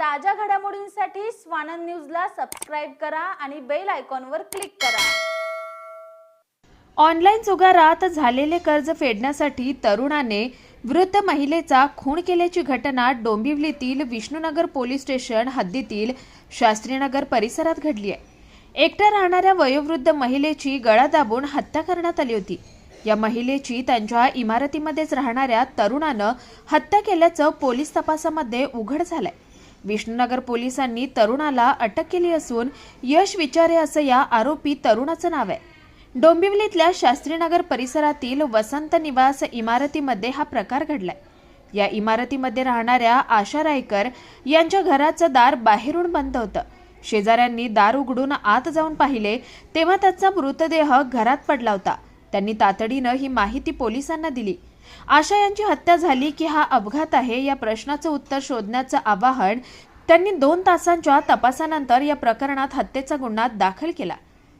ताज्या घडामोडींसाठी स्वानंद न्यूजला सबस्क्राईब करा आणि बेल आयकॉनवर क्लिक करा. ऑनलाईन जुगारात झालेले कर्ज फेडण्यासाठी तरुणाने वृद्ध महिलेचा खून केल्याची घटना डोंबिवलीतील विष्णुनगर पोलीस स्टेशन हद्दीतील शास्त्रीनगर परिसरात घडली आहे. एकट्या राहणाऱ्या वयोवृद्ध महिलेची गळा दाबून हत्या करण्यात आली होती. या महिलेची त्यांच्या इमारतीमध्येच राहणाऱ्या तरुणानं हत्या केल्याचं पोलीस तपासामध्ये उघड झालंय. विष्णुनगर पोलिसांनी तरुणाला अटक केली असून यश विचारे असं या आरोपी तरुणाचं नाव आहे. डोंबिवलीतल्या शास्त्रीनगर परिसरातील वसंत निवास इमारतीमध्ये हा प्रकार घडलाय. या इमारतीमध्ये राहणाऱ्या आशा रायकर यांच्या घराचं दार बाहेरून बंद होतं. शेजाऱ्यांनी दार उघडून आत जाऊन पाहिले तेव्हा त्याचा मृतदेह घरात पडला होता. त्यांनी तातडीनं ही माहिती पोलिसांना दिली. आशा यांची हत्या झाली की हा अपघात आहे या प्रश्नाचं उत्तर शोधण्याचं आवाहन त्यांनी दोन तासांच्या तपासानंतर या प्रकरणात हत्येचा गुन्हा दाखल केला.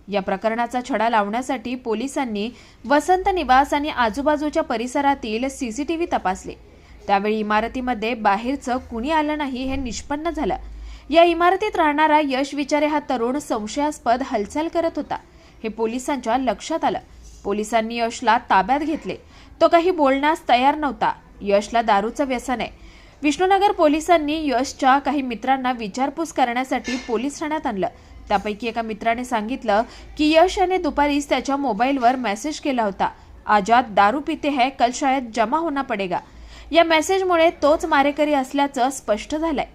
या प्रकरणाचा छडा लावण्यासाठी पोलिसांनी वसंत निवास आणि आजूबाजूच्या परिसरातील सीसीटीव्ही तपासले. त्यावेळी इमारतीमध्ये बाहेरचं कुणी आलं नाही हे निष्पन्न झालं. या इमारतीत राहणारा यश विचारे हा तरुण संशयास्पद हालचाल करत होता. हे पोलिसांच्या लक्षात आलं. पोलिसांनी यशला ताब्यात घेतले. तो काही बोलण्यास तयार नव्हता. यशला दारूचं व्यसन आहे. विष्णुनगर पोलिसांनी यशच्या काही मित्रांना विचारपूस करण्यासाठी पोलीस ठाण्यात आणलं. त्यापैकी एका मित्राने सांगितलं की यश याने दुपारीच त्याच्या मोबाईलवर मेसेज केला होता. आजात दारू पिते है कल शाळेत जमा होना पडेगा. या मेसेजमुळे तोच मारेकरी असल्याचं स्पष्ट झालंय.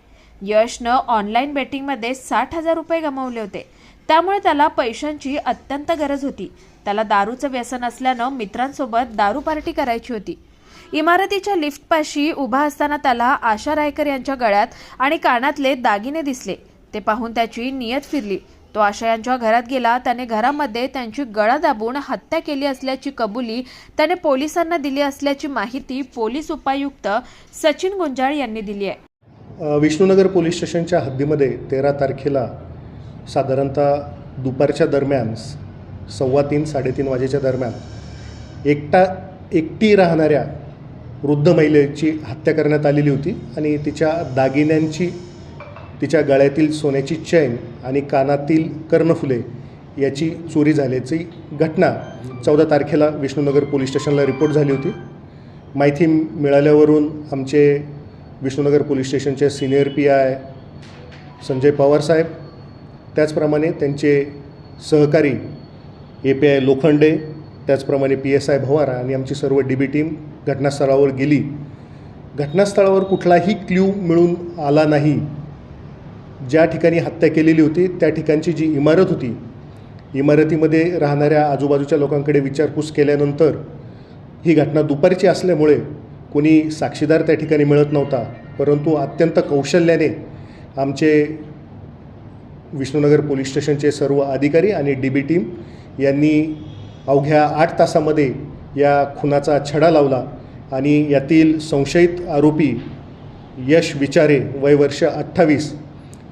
यशनं ऑनलाईन बेटिंगमध्ये साठ हजार रुपये गमावले होते. त्यामुळे त्याला पैशांची अत्यंत गरज होती. त्याला दारूचं व्यसन असल्यानं मित्रांसोबत दारू पार्टी करायची होती. इमारतीच्या लिफ्टपाशी उभा असताना त्याला आशा रायकर यांच्या गळ्यात आणि कानातले दागिने दिसले. ते पाहून त्याची नियत फिरली. तो आशा यांच्या घरात गेला. त्याने घरामध्ये त्यांची गळा दाबून हत्या केली असल्याची कबुली त्याने पोलिसांना दिली असल्याची माहिती पोलीस उपायुक्त सचिन गुंजाळ यांनी दिली आहे. विष्णुनगर पोलीस स्टेशनच्या हद्दीमध्ये तेरा तारखेला साधारणतः दुपारच्या दरम्यान सव्वा तीन साडेतीन वाजेच्या दरम्यान एकटा एकटी राहणाऱ्या वृद्ध महिलेची हत्या करण्यात आलेली होती आणि तिच्या दागिन्यांची तिच्या गळ्यातील सोन्याची चैन आणि कानातील कर्णफुले याची चोरी झाल्याची घटना चौदा तारखेला विष्णुनगर पोलीस स्टेशनला रिपोर्ट झाली होती. माहिती मिळाल्यावरून आमचे विष्णुनगर पोलीस स्टेशनचे senior P I Sanjay Pawar साहेब त्याचप्रमाणे त्यांचे सहकारी ए पी आय लोखंडे त्याचप्रमाणे पी एस आय भवारा आणि आमची सर्व डी बी टीम घटनास्थळावर गेली. घटनास्थळावर कुठलाही क्ल्यू मिळून आला नाही. ज्या ठिकाणी हत्या केलेली होती त्या ठिकाणची जी इमारत होती इमारतीमध्ये राहणाऱ्या आजूबाजूच्या लोकांकडे विचारपूस केल्यानंतर ही घटना दुपारची असल्यामुळे कोणी साक्षीदार त्या ठिकाणी मिळत नव्हता. परंतु अत्यंत कौशल्याने आमचे विष्णुनगर पोलीस स्टेशनचे सर्व अधिकारी आणि डी बी टीम यांनी अवघ्या आठ तासामध्ये या खुनाचा छडा लावला आणि यातील संशयित आरोपी यश विचारे वय वर्ष अठ्ठावीस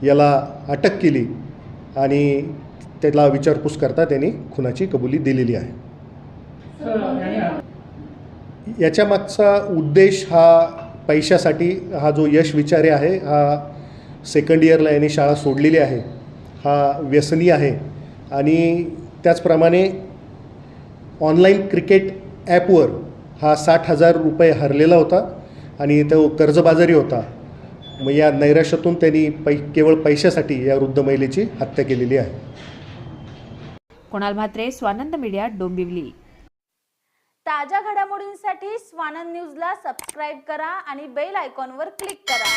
याला अटक केली आणि त्याला विचारपूस करता त्यांनी खुनाची कबुली दिलेली आहे. याच्या मागचा उद्देश हा पैशासाठी हा जो यश विचारे आहे हा सेकंड इयरला यांनी शाळा सोडलेली आहे. हा व्यसनी आहे. आणि त्याचप्रमाणे ऑनलाईन क्रिकेट ॲपवर हा साठ हजार रुपये हरलेला होता आणि तो कर्जबाजारी होता. मग या नैराश्यातून त्यांनी पै केवळ पैशासाठी या वृद्ध महिलेची हत्या केलेली आहे. कुणाल म्हात्रे स्वानंद मीडिया डोंबिवली. ताज्या घडामोडींसाठी स्वानंद न्यूजला सबस्क्राईब करा आणि बेल आयकॉनवर क्लिक करा.